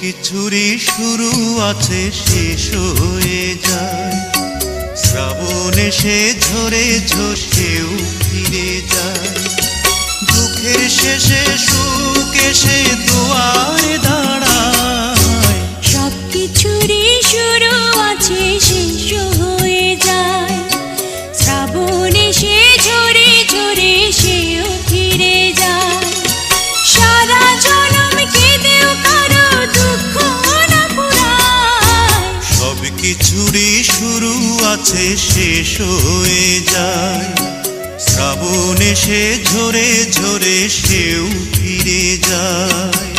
কিছুরই শুরু আছে, শেষ হয়ে যায়। শ্রাবণ এসে ঝরে ঝসেও ফিরে যায়। দুঃখের শেষে সুখ এসে আছে শেষ হয়ে যায়। শ্রাবণ সে ঝরে ঝরে সেও ফিরে যায়।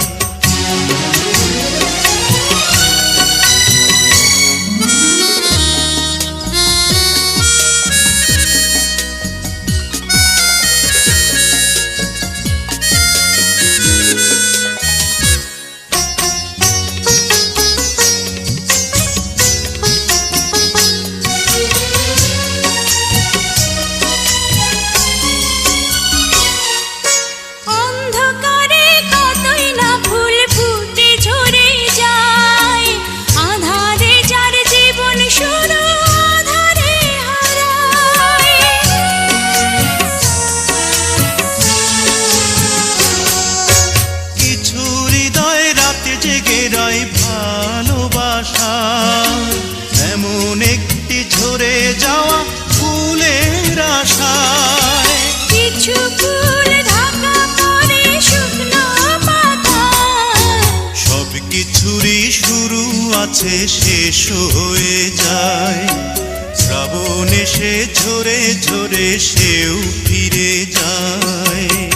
আছে শেষ হয়ে যায়। শ্রাবণ এসে ঝরে ঝরে সেও ফিরে যায়।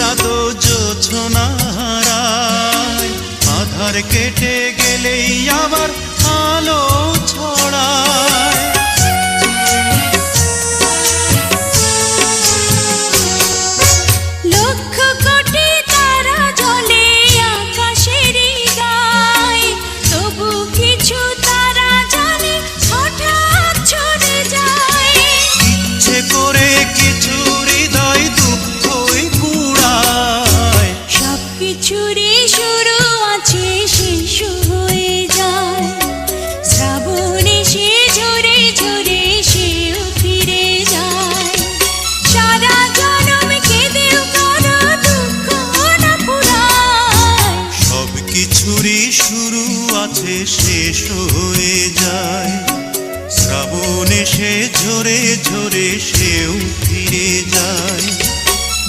চাঁদ জোছনা হারায় আধার কেটে গেলেই আবার আলো ছড়ায়। শুরু আছে, শেষ হয়ে যায়। শ্রাবণ সে ঝরে ঝরে সেও ফিরে যায়।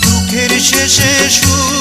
দুঃখের শেষে দুয়ার